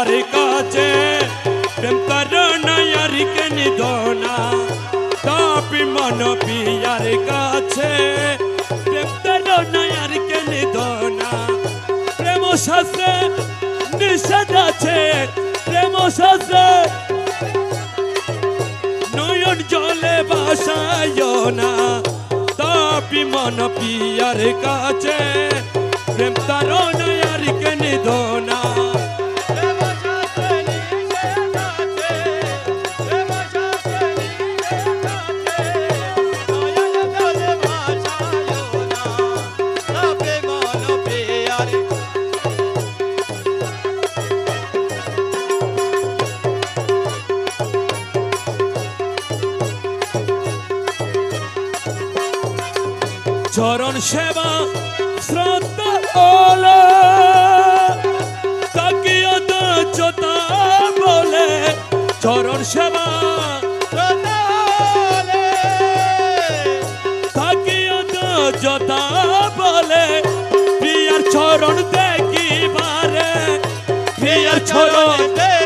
Peer কাছে প্রেম করণায়ার কে নিধনা তাপি মন peer কাছে প্রেম করণায়ার কে নিধনা প্রেম শাস্ত্রে নিষেধ আছে প্রেম শাস্ত্রে নয়ন জলে বাসায় না তাপি মন পিয়ার কাছে প্রেম তার নয়ার কে নিধনা চরণ সেবা, শ্রদ্ধা ওলা তাকিও তো চোতা বলে। চরণ সেবা চরণ দেখিবারে, প্রিয়ার চরণ দেখিবারে।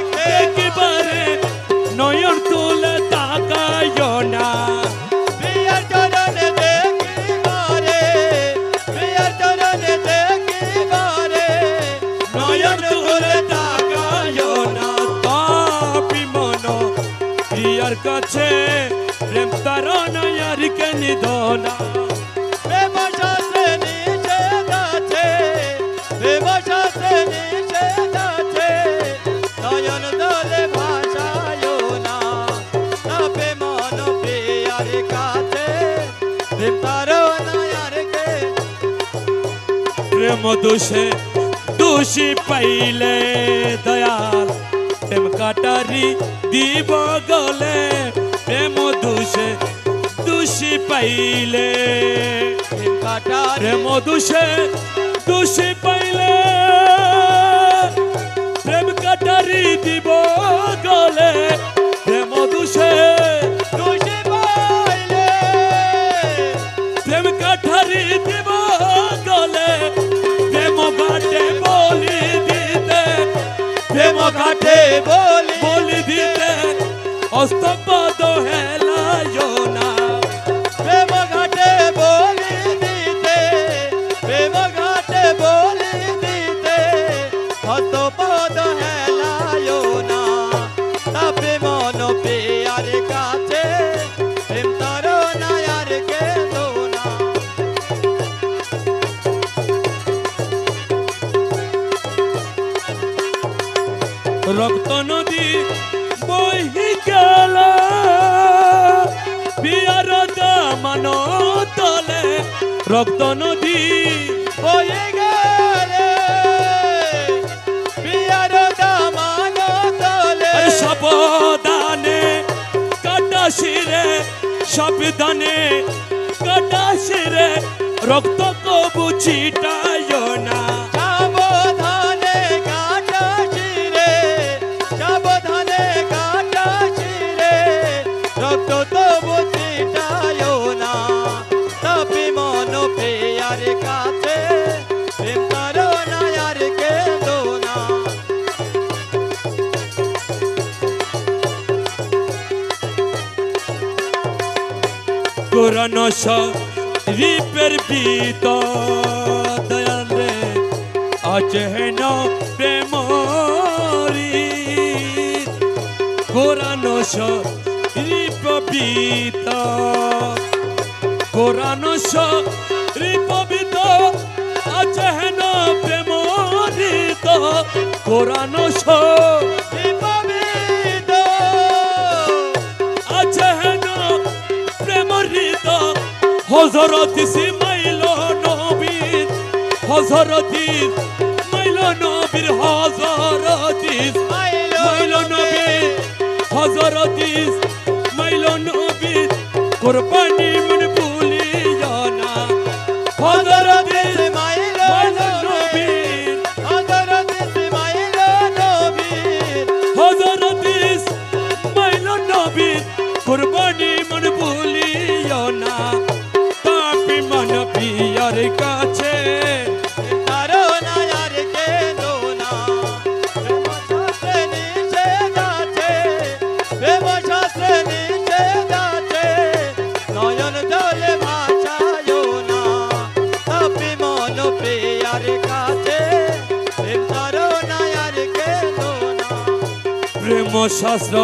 প্রিয়ার কাছে প্রেম তার নয়ার কে নিধনা। নয়ন দলে ভাষায় না তবে প্রিয়ার কাছে প্রেম দোষে দোষী পাইলে দয়াল প্রেম কাটারি দিব গলে প্রেম দুষে দুষি পাইলে। প্রেম কাটার। প্রেম দোষে দোষী পাইলে। প্রেম কাটারি দিব তাপে মন পেয়ার কাছে, প্রেম তার নায়ার কে না। রক্ত নদী বহি গেল, বিয়ার দামান তলে। রক্ত নদী বয়ে গেলে সাবধানে কাটা শিরে রক্ত কবু ছিটায় না। রক্ত কোরআন রিপের বিত দয়াল রে আছে হেন প্রেমরি। কোরআন রিপ বিত কোরআন রিপ বিত আছে হেন প্রেমরিত কোরআন হজরত ইসমাইল নবীর, হজরত ইসমাইল নবীর, হজরত ইসমাইল নবীর, হজরত ইসমাইল নবীর, কুরবানি মন ভুলিও না। হজরত ইসমাইল নবীর হযরত ইসমাইল নবীর, হজরত ইসমাইল নবীর, কুরবানি শাস্ত্র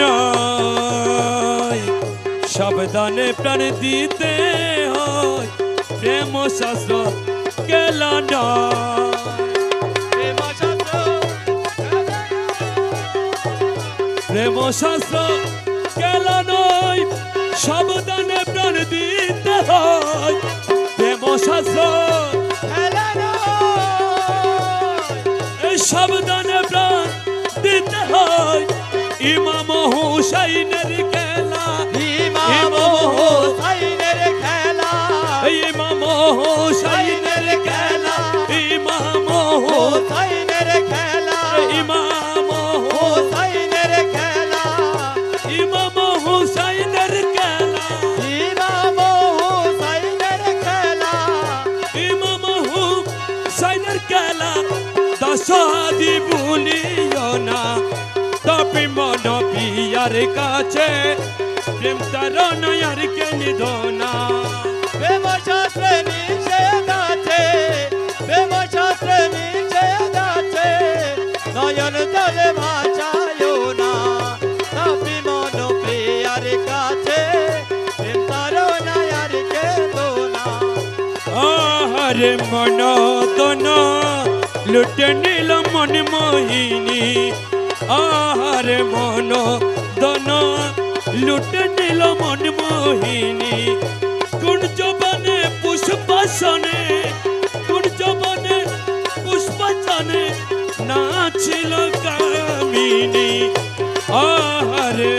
নয় সাবধানে প্রাণ দিতে হয়। প্রেম শাস্ত্র নয় প্রেম শাস্ত্র কেল নয় সাবধানে প্রাণ দিতে হয়। প্রেম শাস্ত্র সাবধানে প্রাণ ইমাম হুসাইনের খেলা। ইমাম হোসাইনের খেলা। ইমাম হুসাইনের খেলা। ইমাম হোসাইনের খেলা। ইমাম হোসাইনের খেলা। ইমাম হুসাইনের খেলা। ইমাম হোসাইনের খেলা। ইমাম হুসাইনের খেলা। দশাদি ভুলিও না। তপি মন পিয়ার কাছে। প্রেম তার নয়ার কে নিধনা। প্রেম শাস্ত্রে নিষেধ আছে প্রেম শাস্ত্রে নিষেধ আছে নয়ন জলে ভাষায় না। তাপি মন প্রিয়ার কাছে প্রেম তার নয়ার কে দোনা আহারে মন দন লুটে নিল মন মোহিনী। আহারে মন দন লুটে নিল মন মোহিনী। কুঞ্জ বনে পুষ্পাসনে কুঞ্জ বনে পুষ্পাসনে নাছিল কামিনী। আহারে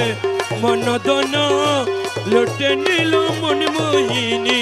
মন দন লুটে নিল মন মোহিনী।